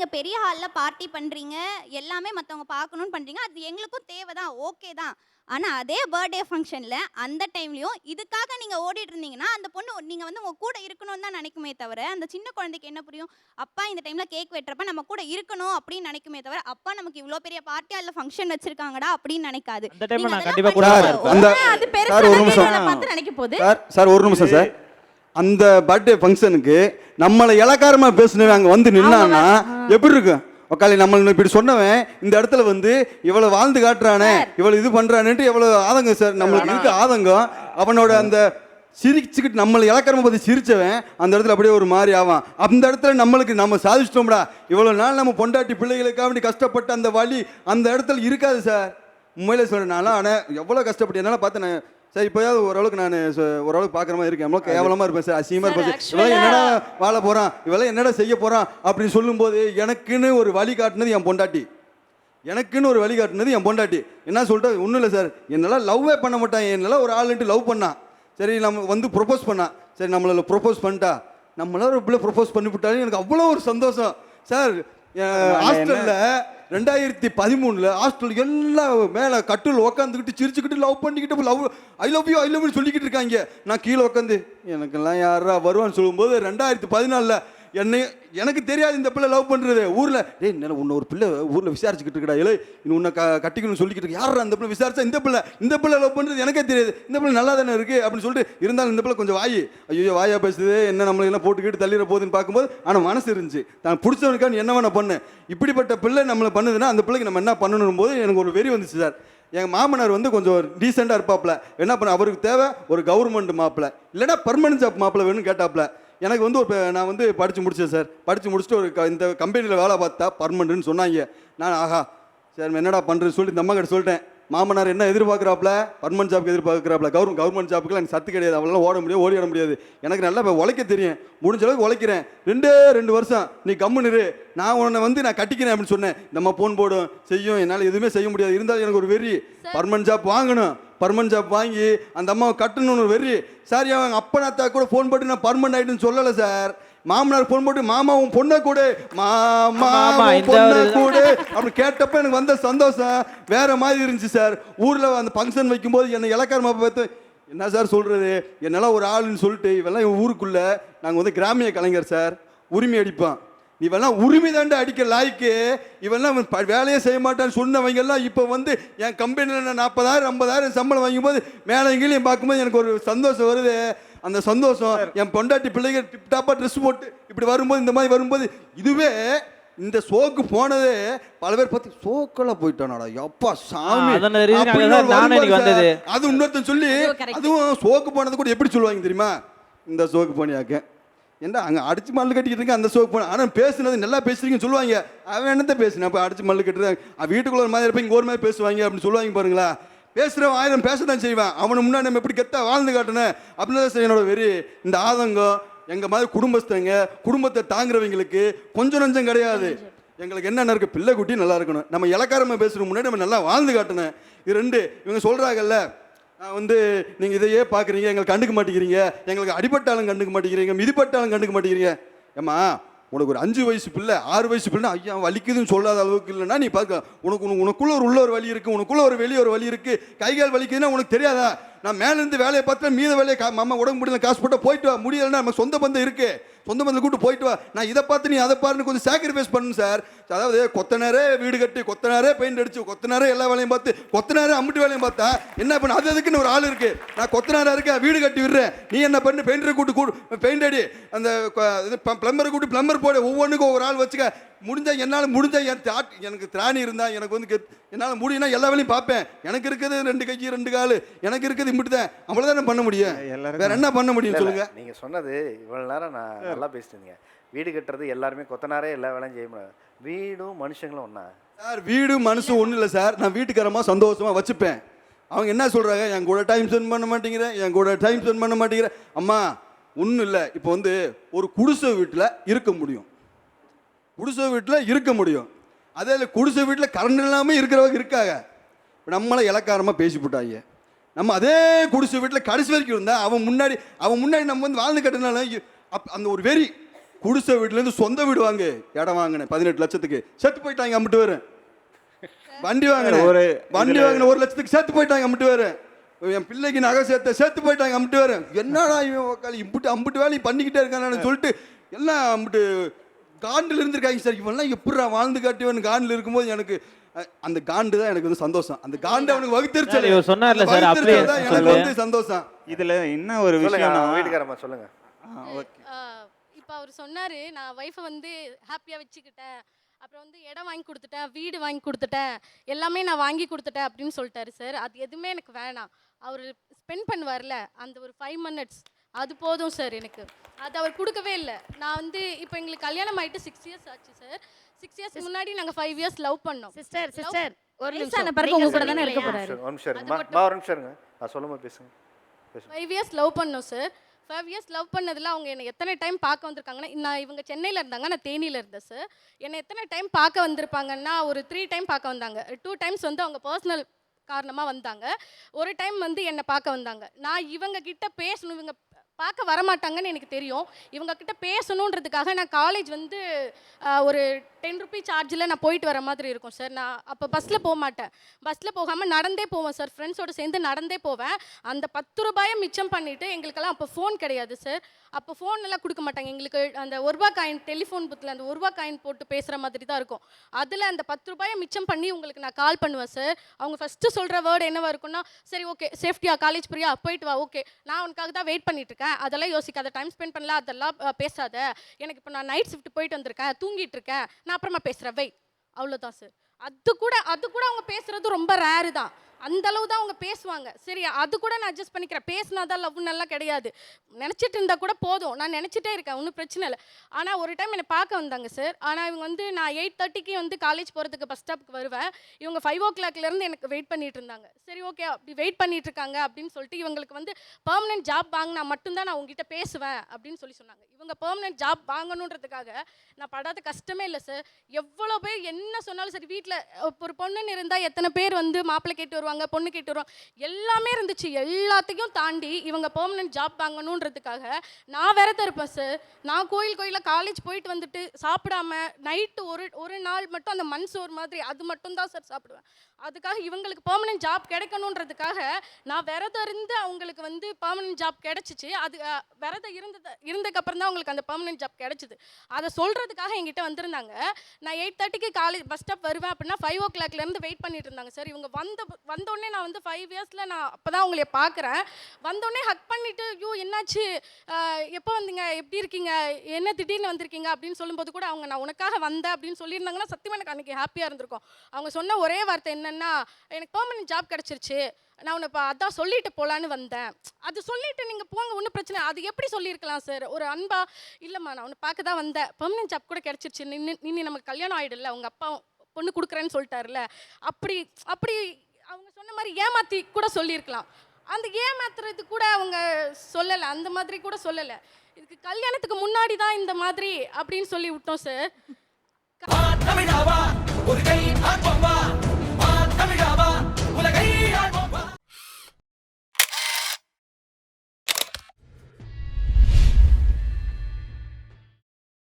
நீங்க பெரிய ஹால்ல பார்ட்டி பண்றீங்க எல்லாமே மத்தவங்க பார்க்கணும்னு பண்றீங்க அது எங்களுக்கும் தேவை தான் ஓகே தான். ஆனா அதே பர்த்டே ஃபங்க்ஷன்ல அந்த டைம்லயும் இதுக்காக நீங்க ஓடிட்டு இருந்தீங்கன்னா அந்த பொண்ணு நீங்க வந்து உங்க கூட இருக்கணும்னு தான் நினைக்குமே தவிர அந்த சின்ன குழந்தைக்கு என்ன புரியும்? அப்பா இந்த டைம்ல கேக் வெட்டுறப்ப நம்ம கூட இருக்கணும் அப்படின்னு நினைக்குமே தவிர அப்பா நமக்கு இவ்வளோ பெரிய பார்ட்டியா இல்ல ஃபங்க்ஷன் வச்சிருக்காங்கடா அப்படின்னு நினைக்காது. நினைக்க போது. சார் ஒரு நிமிஷம் சார். அந்த பர்த்டே ஃபங்க்ஷனுக்கு நம்மளை இலக்காரமா பேசுனவன் அங்க வந்து நின்னான்னா எப்படி இருக்கும் உக்காளி நம்ம இப்படி சொன்னவன் இந்த இடத்துல வந்து இவ்வளவு வாழ்ந்து காட்டுறானே இவ்வளவு இது பண்றானேன்ட்டு எவ்வளவு ஆதங்கம் சார். நம்மளுக்கு இருக்க ஆதங்கம். அவனோட அந்த சிரிச்சுக்கிட்டு நம்மளை இலக்காரமா பார்த்து சிரிச்சவன் அந்த இடத்துல அப்படியே ஒரு மாதிரி ஆவான். அந்த இடத்துல நம்மளுக்கு நம்ம சாதிச்சிட்டோம்டா. இவ்வளவு நாள் நம்ம பொண்டாட்டி பிள்ளைகளுக்காக வேண்டி கஷ்டப்பட்ட அந்த வழி அந்த இடத்துல இருக்காது சார். உண்மையிலே சொல்றேன் நான்லாம் ஆனால் எவ்வளோ கஷ்டப்பட்டு என்னால் பார்த்து நான் சார் இப்போயாவது ஓரளவுக்கு நான் ஓரளவுக்கு பார்க்குற மாதிரி இருக்கேன். எவ்வளோ கேவலமாக இருப்பேன் சார். அசிங்கமாக இருப்பேன். சார் இவெல்லாம் என்னடா வாழ போகிறான் இவெல்லாம் என்னடா செய்ய போகிறான் அப்படின்னு சொல்லும்போது எனக்குன்னு ஒரு வழி காட்டுனது என் பொண்டாட்டி. எனக்குன்னு ஒரு வழி காட்டுனது என் பொண்டாட்டி. என்ன சொல்லிட்டு ஒன்றும் இல்லை சார். என்னால் லவ்வே பண்ண மாட்டான். என்னால் ஒரு ஆளுன்ட்டு லவ் பண்ணான். சரி நம்ம வந்து ப்ரொப்போஸ் பண்ணான் சரி நம்மள ப்ரொப்போஸ் பண்ணிட்டா. நம்மளால ஒரு பிள்ளை ப்ரொப்போஸ் பண்ணி விட்டாலும் எனக்கு அவ்வளோ ஒரு சந்தோஷம். சார் ஹாஸ்டலில் ரெண்டாயிரத்தி பதிமூணுல ஹாஸ்டல் எல்லாம் மேலே கட்டில் உக்காந்துக்கிட்டு சிரிச்சுக்கிட்டு லவ் பண்ணிக்கிட்டு love I love you I love you சொல்லிக்கிட்டு இருக்காங்க. நான் கீழே உட்காந்து எனக்கெல்லாம் யாரா வருவான்னு சொல்லும்போது ரெண்டாயிரத்தி பதினாலில் என்னை எனக்கு தெரியாது இந்த பிள்ளை லவ் பண்ணுறது ஊரில் டேய் என்ன உன்னை ஒரு பிள்ளை ஊரில் விசாரிச்சுக்கிட்டு இருக்கடா இல்லை இன்னும் உன்னை க கட்டிக்கணும்னு சொல்லிக்கிட்டு இருக்கு. யார் அந்த பிள்ளை? விசாரிச்சா இந்த பிள்ளை இந்த பிள்ளை லவ் பண்ணுறது எனக்கே தெரியாது. இந்த பிள்ளை நல்லா தானே இருக்குது அப்படின்னு சொல்லிட்டு இருந்தாலும் இந்த பிள்ளை கொஞ்சம் வாய் ஐயோ வாயா பேசுது என்ன நம்மளுக்கு என்ன போட்டுக்கிட்டு தள்ளிட போகுதுன்னு பார்க்கும்போது ஆனால் மனசு இருந்துச்சு. தான் பிடிச்சவனுக்கா என்ன வேணா பண்ணு இப்படிப்பட்ட பிள்ளை நம்மளை பண்ணுதுன்னா அந்த பிள்ளைக்கு நம்ம என்ன பண்ணணும் போது எனக்கு ஒரு வெறி வந்துச்சு சார். எங்கள் மாமனார் வந்து கொஞ்சம் டீசெண்டாக இருப்பாப்ல என்ன பண்ண அவருக்கு தேவை ஒரு கவர்மெண்ட் மாப்பிள்ள இல்லைன்னா பர்மனன்ட் ஜாப் மாப்பிள்ள வேணும்னு கேட்டாப்புல. எனக்கு வந்து ஒரு நான் வந்து படித்து முடிச்சேன் சார். படித்து முடிச்சுட்டு ஒரு இந்த கம்பெனியில் வேலை பார்த்தா பர்மனன்ட்னு சொன்னாங்க. நான் ஆஹா சார் என்னடா பண்ணுறது சொல்லிட்டு இந்த அம்மா கிட்ட சொல்லிட்டேன். மாமனார் என்ன எதிர்பார்க்குறாப்ல பர்மனன்ட் ஜாப்க்கு எதிர்பார்க்குறாப்ல கவர்மெண்ட் கவர்மெண்ட் ஜாப்புக்குலாம் எனக்கு சத்து கிடையாது. அவளால ஓட முடியாது ஓடி வர முடியாது. எனக்கு நல்லா இப்ப உழைக்க தெரியும். முடிஞ்ச அளவுக்கு உழைக்கிறேன். ரெண்டே ரெண்டு வருஷம். நீ கம்முன்னு நான் உன்னை வந்து நான் கட்டிக்கிறேன் அப்படின்னு சொன்னேன். நம்ம போன் போடும். செய்யும். என்னால் எதுவுமே செய்ய முடியாது. இருந்தாலும் எனக்கு ஒரு வெறி. பர்மனன்ட் ஜாப் வாங்கணும். பர்மனன்ட் ஜாப் வாங்கி அந்த அம்மாவை கட்டணும்னு ஒரு வெறி. சார் அவங்க அப்பனாத்தா கூட ஃபோன் போட்டு நான் பர்மனன்ட் ஆகிட்டுன்னு சொல்லலை சார். மாமனார் ஃபோன் போட்டு மாமா உன் பொண்ணை கூட. மாமா பொண்ணை கூட. அப்படி கேட்டப்ப எனக்கு வந்த சந்தோஷம். வேற மாதிரி இருந்துச்சு சார். ஊர்ல அந்த ஃபங்க்ஷன் வைக்கும்போது என்னை இலக்காரமா பார்த்து என்ன சார் சொல்றது? என்னால் ஒரு ஆளுன்னு சொல்லிட்டு இவெல்லாம் இவன் ஊருக்குள்ள நாங்கள் வந்து கிராமிய கலைஞர் சார். உரிமை அடிப்பான். இவெல்லாம் உரிமை தாண்ட அடிக்க லாய்க்கு. இவெல்லாம் வேலையே செய்ய மாட்டான்னு சொன்னவங்க எல்லாம் இப்போ வந்து என் கம்பெனியில் நான் நாற்பதாயிரம் ஐம்பதாயிரம் சம்பளம் வாங்கும்போது மேலே எங்கேயும் பார்க்கும்போது எனக்கு ஒரு சந்தோஷம் வருது. அந்த சந்தோஷம் என் பொண்டாட்டி பிள்ளைங்க டிப் டாப்பாக ட்ரெஸ் போட்டு இப்படி வரும்போது இந்த மாதிரி வரும்போது இதுவே இந்த சோக்கு போனதே பல பேர் பார்த்து சோக்கெல்லாம் போயிட்டானாடா எப்பா சாமி. வந்தது. அது இன்னொருத்தன் சொல்லி. அதுவும் சோக்கு போனது கூட எப்படி சொல்லுவாங்க தெரியுமா? இந்த சோக்கு போனியாக்க. ஏன்டா அங்கே அடிச்சு மல்லு கட்டிக்கிட்டு இருக்க அந்த சோக்கு போன. ஆனால் பேசுனது நல்லா பேசுறீங்கன்னு சொல்லுவாங்க. அவன் என்னத்த பேசுனேன் அப்போ அடிச்சு மல்லு கட்டுறது. வீட்டுக்குள்ள ஒரு மாதிரி இருப்பேன் இங்கே ஒரு மாதிரி பேசுவாங்க அப்படின்னு சொல்லுவாங்க பாருங்களா. பேசுகிறவன் ஆயிரம் பேச தான் செய்வேன். அவனை முன்னாடி நம்ம எப்படி கெத்தா வாழ்ந்து காட்டணும்? அப்படின்னு தான் என்னோட வெறி. இந்த ஆதங்கம் எங்கள் மாதிரி குடும்பஸ்தங்க குடும்பத்தை தாங்குறவங்களுக்கு கொஞ்சம் நஞ்சம் கிடையாது. எங்களுக்கு என்னென்ன இருக்குது பிள்ளை குட்டி நல்லா இருக்கணும். நம்ம இலக்காரமாக பேசுகிற முன்னாடி நம்ம நல்லா வாழ்ந்து காட்டணும். இது ரெண்டு இவங்க சொல்கிறாங்கல்ல நான் வந்து நீங்கள் இதையே பார்க்குறீங்க எங்களுக்கு கண்டுக்க மாட்டேங்கிறீங்க. எங்களுக்கு அடிபட்டாலும் கண்டுக்க மாட்டேங்கிறீங்க மிதிப்பட்டாலும் கண்டுக்க மாட்டேங்கிறீங்க. ஏம்மா உனக்கு ஒரு அஞ்சு வயசு பிள்ளை ஆறு வயசு பிள்ளை ஐயா வலிக்குதுன்னு சொல்லாத அளவுக்கு இல்லைன்னா நீ பார்க்க உனக்கு உனக்குள்ள ஒரு உள்ள ஒரு வலி இருக்கு உனக்குள்ள ஒரு வெளியே ஒரு வலி இருக்கு கை கால் வலிக்குதுன்னா உனக்கு தெரியாதா? நான் மேலேருந்து வேலையை பார்த்தா மீத வேலையை மாமா உடம்பு முடியல காசு போட்டால் போயிட்டு முடியலைன்னா நம்ம சொந்த பந்தம் இருக்குது சொந்த பந்தம் கூட்டு போயிட்டு வா. நான் இதை பார்த்து நீ அதை பாருன்னு கொஞ்சம் சாக்ரிஃபைஸ் பண்ணணும் சார் அதாவது கொத்தனாரே வீடு கட்டி கொத்தனாரே பெயிண்ட் அடிச்சு கொத்தனாரே எல்லா வேலையும் பார்த்து கொத்தனாரே அம்பிட்டு வேலையும் பார்த்தா என்ன பண்ண அது அதுக்குன்னு ஒரு ஆள் இருக்கு. நான் கொத்தனாரா இருக்கேன் வீடு கட்டி விடுறேன். நீ என்ன பண்ணு பெயிண்டரை கூட்டு கூட்டு பெயிண்ட் அடி. அந்த பிளம்பரை கூட்டி பிளம்பர் போடு. ஒவ்வொன்றுக்கும் ஒரு ஆள் வச்சுக்க. முடிஞ்சா என்னால் முடிஞ்சா என் தாட் எனக்கு திராணி இருந்தா எனக்கு வந்து என்னால் முடியும்னா எல்லா வேலையும் பார்ப்பேன் எனக்கு இருக்குது ரெண்டு கை ரெண்டு கால். எனக்கு இருக்குது இப்படி தான் அவ்வளோதானே பண்ண முடியும்? வேற என்ன பண்ண முடியும் சொல்லுங்க. நீங்க சொன்னது இவ்வளவு நேரம் நான் நல்லா பேசிட்டு இருந்தீங்க வீடு கட்டுறது எல்லாருமே கொத்தனாரே எல்லா வேலையும் செய்ய முடியாது. வீடும் மனுஷங்களும் ஒண்ணா? சார் வீடு மனசு ஒன்றும் இல்லை சார். நான் வீட்டுக்காரமா சந்தோஷமா வச்சுப்பேன். அவங்க என்ன சொல்றாங்க? என் கூட டைம் ஸ்பெண்ட் பண்ண மாட்டேங்கிறேன் என் கூட டைம் ஸ்பெண்ட் பண்ண மாட்டேங்கிறேன் அம்மா ஒன்றும் இல்லை. இப்போ வந்து ஒரு குடிசை வீட்டில் இருக்க முடியும். குடிசை வீட்டில் இருக்க முடியும். அதே இல்லை குடிசை வீட்டில் கரண்ட் இல்லாமல் இருக்கிறவங்க இருக்காங்க. இப்போ நம்மளை இலக்காரமாக பேசி போட்டாங்க நம்ம அதே குடிசை வீட்டில் கடைசி வரைக்கும் இருந்தால் அவன் முன்னாடி அவன் முன்னாடி நம்ம வந்து வாழ்ந்து கட்டினாலும் அப் அந்த ஒரு வெறி குடிசை வீட்டுலேருந்து சொந்த வீடு வாங்கு. இடம் வாங்கினேன் பதினெட்டு லட்சத்துக்கு. செத்து போயிட்டாங்க அம்பிட்டு வரேன் வண்டி வாங்கினேன். ஒரு வண்டி வாங்கின ஒரு லட்சத்துக்கு சேர்த்து போயிட்டாங்க அம்பிட்டு வரேன் என் பிள்ளைக்கு நகை சேர்த்த சேர்த்து போயிட்டாங்க அம்பிட்டு வரேன் என்னடா இவன் உக்காளி இம்பிட்டு அம்பிட்டு வேலையும் பண்ணிக்கிட்டே இருக்கானு சொல்லிட்டு எல்லாம் அம்பிட்டு காண்டில் இருந்திருக்காங்க சார். இவன்லாம் எப்படிடா வாழ்ந்து காட்டிவன் காண்டில் இருக்கும்போது எனக்கு அந்த காண்டு தான் எனக்கு வந்து சந்தோஷம். அந்த காண்டு அவனுக்கு வகுத்திருச்சல் சார், இவர் சொன்னார்ல சார், அப்படியே எனக்கு. வந்து சந்தோஷம். இதுல என்ன ஒரு சொல்லுங்க விஷயம் வீட்டுக்காரம்மா சொல்லுங்க. இப்போ அவர் சொன்னார் நான் ஒய்ஃபை வந்து ஹாப்பியாக வச்சுக்கிட்டேன். அப்புறம் வந்து இடம் வாங்கி கொடுத்துட்டேன் வீடு வாங்கி கொடுத்துட்டேன். எல்லாமே நான் வாங்கி கொடுத்துட்டேன் அப்படின்னு சொல்லிட்டாரு சார். அது எதுவுமே எனக்கு வேணாம். அவர் ஸ்பெண்ட் பண்ணுவார்ல அந்த ஒரு ஃபைவ் மினிட்ஸ் அது போதும் சார் எனக்கு. அது அவர் கொடுக்கவே இல்லை. நான் வந்து இப்போ எங்களுக்கு கல்யாணம் ஆயிட்டு சிக்ஸ் இயர்ஸ் ஆச்சு சார். சிக்ஸ் இயர்ஸ் முன்னாடி நாங்கள் ஃபைவ் இயர்ஸ் லவ் பண்ணோம். சிஸ்டர் சிஸ்டர் ஒரு நிமிஷம். பிறகு உங்க கூட தானே இருக்க போறாரு. ஒரு நிமிஷம் ஒரு நிமிஷம் இருங்க. நான் பேசுங்க. பேசுங்க. ஃபைவ் இயர்ஸ் லவ் பண்ணோம் சார். ஃபைவ் இயர்ஸ் லவ் பண்ணதில் அவங்க என்னை எத்தனை டைம் பார்க்க வந்திருக்காங்கன்னா நான் இவங்க சென்னையில் இருந்தாங்க நான் தேனியில் இருந்தேன் சார். என்னை எத்தனை டைம் பார்க்க வந்திருப்பாங்கன்னா ஒரு த்ரீ டைம் பார்க்க வந்தாங்க. டூ டைம்ஸ் வந்து அவங்க பர்சனல் காரணமாக வந்தாங்க. ஒரு டைம் வந்து என்னை பார்க்க வந்தாங்க. நான் இவங்க கிட்ட பேசணும் இவங்க பார்க்க வரமாட்டாங்கன்னு எனக்கு தெரியும். இவங்கக்கிட்ட பேசணுன்றதுக்காக நான் காலேஜ் வந்து ஒரு டென் ருபி சார்ஜில் நான் போயிட்டு வர மாதிரி இருக்கும் சார் நான் அப்போ பஸ்ஸில் போக மாட்டேன். பஸ்ஸில் போகாமல் நடந்தே போவேன் சார் ஃப்ரெண்ட்ஸோடு சேர்ந்து நடந்தே போவேன். அந்த பத்து ரூபாயை மிச்சம் பண்ணிவிட்டு எங்களுக்கெல்லாம் அப்போ ஃபோன் கிடையாது சார் அப்போ ஃபோன் எல்லாம் கொடுக்க மாட்டாங்க. எங்களுக்கு அந்த ஒரு ரூபா காயின் டெலிஃபோன் புத்தில் அந்த ஒரு ரூபா காயின் போட்டு பேசுகிற மாதிரி தான் இருக்கும். அதில் அந்த பத்து ரூபாயை மிச்சம் பண்ணி உங்களுக்கு நான் கால் பண்ணுவேன் சார் அவங்க ஃபஸ்ட்டு சொல்கிற வேர்டு என்னவா இருக்கும்னா சரி ஓகே சேஃப்டியா காலேஜ் பிரியா போயிட்டு வா ஓகே நான் உனக்காக தான் வெயிட் பண்ணிட்டு இருக்கேன். அதெல்லாம் யோசிக்காத டைம் ஸ்பெண்ட் பண்ணல அதெல்லாம் பேசாத. எனக்கு இப்போ நான் நைட் ஷிஃப்ட் போயிட்டு வந்திருக்கேன் தூங்கிட்டு இருக்கேன். நான் அப்புறமா பேசுகிறேன் வெயிட் அவ்வளோதான் சார் அது கூட அது கூட அவங்க பேசுகிறது ரொம்ப ரேரு தான். அந்த அளவு தான் அவங்க பேசுவாங்க. சரி அது கூட நான் அட்ஜஸ்ட் பண்ணிக்கிறேன். பேசினா தான் லவ்னு எல்லாம் கிடையாது. நினச்சிட்டு இருந்தால் கூட போதும். நான் நினச்சிட்டே இருக்கேன். ஒன்றும் பிரச்சனை இல்லை. ஆனால் ஒரு டைம் என்னை பார்க்க வந்தாங்க சார் ஆனால் இவங்க வந்து நான் எயிட் தேர்ட்டிக்கு வந்து காலேஜ் போகிறதுக்கு பஸ் ஸ்டாப்புக்கு வருவேன். இவங்க ஃபைவ் ஓ கிளாக்லேருந்து எனக்கு வெயிட் பண்ணிட்டு இருந்தாங்க. சரி ஓகே அப்படி வெயிட் பண்ணிட்டு இருக்காங்க அப்படின்னு சொல்லிட்டு இவங்களுக்கு வந்து பர்மனெண்ட் ஜாப் வாங்கினா மட்டும்தான் நான் உங்ககிட்ட பேசுவேன் அப்படின்னு சொல்லி சொன்னாங்க. இவங்க பெர்மனெண்ட் ஜாப் வாங்கணுன்றதுக்காக நான் படாத கஷ்டமே இல்லை சார் எவ்வளோ பேர் என்ன சொன்னாலும் சரி வீட்டில் ஒரு பொண்ணுன்னு இருந்தால் எத்தனை பேர் வந்து மாப்பிள்ளை கேட்டு வருவாங்க? பொண்ணு கேட்டு வருவாங்க. எல்லாமே இருந்துச்சு. எல்லாத்தையும் தாண்டி இவங்க பெர்மனன்ட் ஜாப் வாங்கணுன்றதுக்காக நான் விரதம் இருப்பேன் சார் நான் கோயில் கோயிலில் காலேஜ் போயிட்டு வந்துட்டு சாப்பிடாம நைட்டு ஒரு ஒரு நாள் மட்டும் அந்த மண் சோறு மாதிரி அது மட்டும் தான் சார் சாப்பிடுவேன். அதுக்காக இவங்களுக்கு பர்மனெண்ட் ஜாப் கிடைக்கணுன்றதுக்காக நான் விரதம் இருந்து அவங்களுக்கு வந்து பர்மனெண்ட் ஜாப் கிடைச்சிச்சு. அது விரதம் இருந்தது இருந்ததுக்கப்புறம் தான் அவங்களுக்கு அந்த பர்மனெண்ட் ஜாப் கிடைச்சிது. அதை சொல்கிறதுக்காக என்கிட்ட வந்திருந்தாங்க. நான் எயிட் தேர்ட்டிக்கு காலேஜ் பஸ் ஸ்டாப் வருவேன் அப்படின்னா ஃபைவ் ஓ கிளாக்லேருந்து வெயிட் பண்ணிட்டு இருந்தாங்க. சார் இவங்க வந்த வந்தோடனே நான் வந்து ஃபைவ் இயர்ஸில் நான் அப்போ தான் உங்களை பார்க்குறேன் வந்தோடனே ஹக் பண்ணிவிட்டு ஐயோ என்னாச்சு? எப்போ வந்தீங்க? எப்படி இருக்கீங்க? என்ன திடீர்னு வந்திருக்கீங்க? அப்படின்னு சொல்லும்போது கூட அவங்க நான் உனக்காக வந்தேன் அப்படின்னு சொல்லியிருந்தாங்கன்னா சத்தியமாக எனக்கு அன்றைக்கி ஹாப்பியாக இருந்திருக்கும். அவங்க சொன்ன ஒரே வார்த்தை என்னென்னா எனக்கு பெர்மனெண்ட் ஜாப் கிடச்சிருச்சு. நான் உன்னை இப்போ அதான் சொல்லிட்டு போகலான்னு வந்தேன். அது சொல்லிட்டு நீங்கள் போங்க ஒன்றும் பிரச்சனை இல்லை. அது எப்படி சொல்லியிருக்கலாம் சார் ஒரு அன்பா இல்லைம்மா நான் உன்னை பார்க்க தான் வந்தேன். பெர்மனன்ட் ஜாப் கூட கிடச்சிருச்சு. நின்று நின்று நமக்கு கல்யாணம் ஆகிடல உங்கள் அப்பா பொண்ணு கொடுக்குறேன்னு சொல்லிட்டாருல அப்படி அப்படி அவங்க சொன்ன மாதிரி ஏமாத்தி கூட சொல்லியிருக்கலாம். அந்த ஏமாத்துறது கூட அவங்க சொல்லலை. அந்த மாதிரி கூட சொல்லலை. இதுக்கு கல்யாணத்துக்கு முன்னாடி தான் இந்த மாதிரி அப்படின்னு சொல்லி விட்டோம் சார் தமிழாவா ஒரு கை